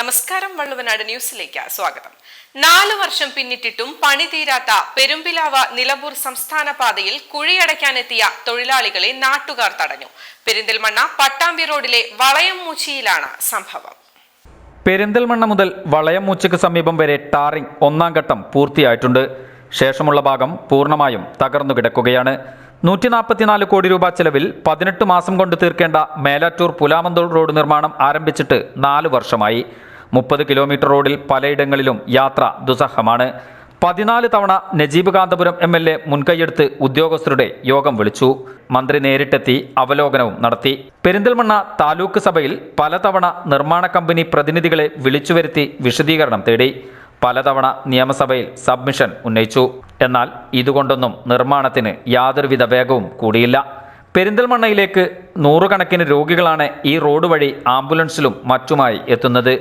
നമസ്കാരം വള്ളുവനാട് ന്യൂസിലേക്ക് സ്വാഗതം. നാലു വർഷം പിന്നിട്ടിട്ടും പണി തീരാത്ത പെരുമ്പിലാവ നിലമ്പൂർ സംസ്ഥാന പാതയിൽ കുഴിയടയ്ക്കാനെത്തിയ തൊഴിലാളികളെ നാട്ടുകാർ തടഞ്ഞു. പെരിന്തൽമണ്ണ പട്ടാമ്പി റോഡിലെ വളയം മൂച്ചിയിലാണ് സംഭവം. പെരിന്തൽമണ്ണ മുതൽ വളയം മൂച്ചയ്ക്ക് സമീപം വരെ ടാറിംഗ് ഒന്നാം ഘട്ടം പൂർത്തിയായിട്ടുണ്ട്. ശേഷമുള്ള ഭാഗം പൂർണമായും തകർന്നു കിടക്കുകയാണ് നൂറ്റി നാൽപ്പത്തിനാല് കോടി രൂപ ചെലവിൽ പതിനെട്ട് മാസം കൊണ്ട് തീർക്കേണ്ട മേലാറ്റൂർ പുലാമന്തോൾ റോഡ് നിർമ്മാണം ആരംഭിച്ചിട്ട് നാല് വർഷമായി. മുപ്പത് കിലോമീറ്റർ റോഡിൽ പലയിടങ്ങളിലും യാത്ര ദുസ്സഹമാണ്. പതിനാല് തവണ Najeeb Kanthapuram M L A മുൻകൈയെടുത്ത് ഉദ്യോഗസ്ഥരുടെ യോഗം വിളിച്ചു. മന്ത്രി നേരിട്ടെത്തി അവലോകനവും നടത്തി. പെരിന്തൽമണ്ണ താലൂക്ക് സഭയിൽ പലതവണ നിർമ്മാണ കമ്പനി പ്രതിനിധികളെ വിളിച്ചുവരുത്തി വിശദീകരണം തേടി. പലതവണ നിയമസഭയിൽ സബ്മിഷൻ ഉന്നയിച്ചു. എന്നാൽ ഇതുകൊണ്ടൊന്നും നിർമ്മാണത്തിന് യാതൊരുവിധ വേഗവും കൂടിയില്ല. പെരിന്തൽമണ്ണയിലേക്ക് നൂറുകണക്കിന് രോഗികളാണ് ഈ റോഡ് വഴി ആംബുലൻസിലും മറ്റുമായി എത്തുന്നത്.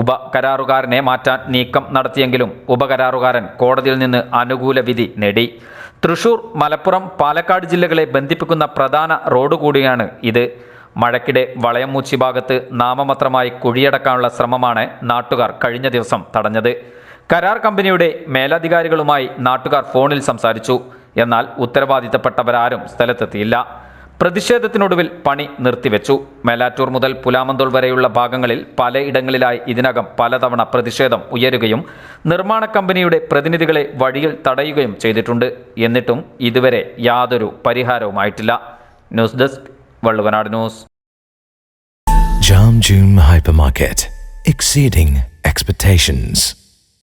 ഉപകരാറുകാരനെ മാറ്റാൻ നീക്കം നടത്തിയെങ്കിലും ഉപകരാറുകാരൻ കോടതിയിൽ നിന്ന് അനുകൂല വിധി നേടി. തൃശൂർ മലപ്പുറം പാലക്കാട് ജില്ലകളെ ബന്ധിപ്പിക്കുന്ന പ്രധാന റോഡ് കൂടിയാണ് ഇത്. മഴക്കിടെ വളയംമൂച്ചി ഭാഗത്ത് നാമമാത്രമായി കുഴിയടക്കാനുള്ള ശ്രമമാണ് നാട്ടുകാർ കഴിഞ്ഞ ദിവസം തടഞ്ഞത്. കരാർ കമ്പനിയുടെ മേലധികാരികളുമായി നാട്ടുകാർ ഫോണിൽ സംസാരിച്ചു. എന്നാൽ ഉത്തരവാദിത്തപ്പെട്ടവരാരും സ്ഥലത്തെത്തിയില്ല. പ്രതിഷേധത്തിനൊടുവിൽ പണി നിർത്തിവെച്ചു. മേലാറ്റൂർ മുതൽ പുലാമന്തോൾ വരെയുള്ള ഭാഗങ്ങളിൽ പലയിടങ്ങളിലായി ഇതിനകം പലതവണ പ്രതിഷേധം ഉയരുകയും നിർമ്മാണ കമ്പനിയുടെ പ്രതിനിധികളെ വഴിയിൽ തടയുകയും ചെയ്തിട്ടുണ്ട്. എന്നിട്ടും ഇതുവരെ യാതൊരു പരിഹാരവുമായിട്ടില്ല. News desk Valluvanad news. Jam Joom hypermarket exceeding expectations.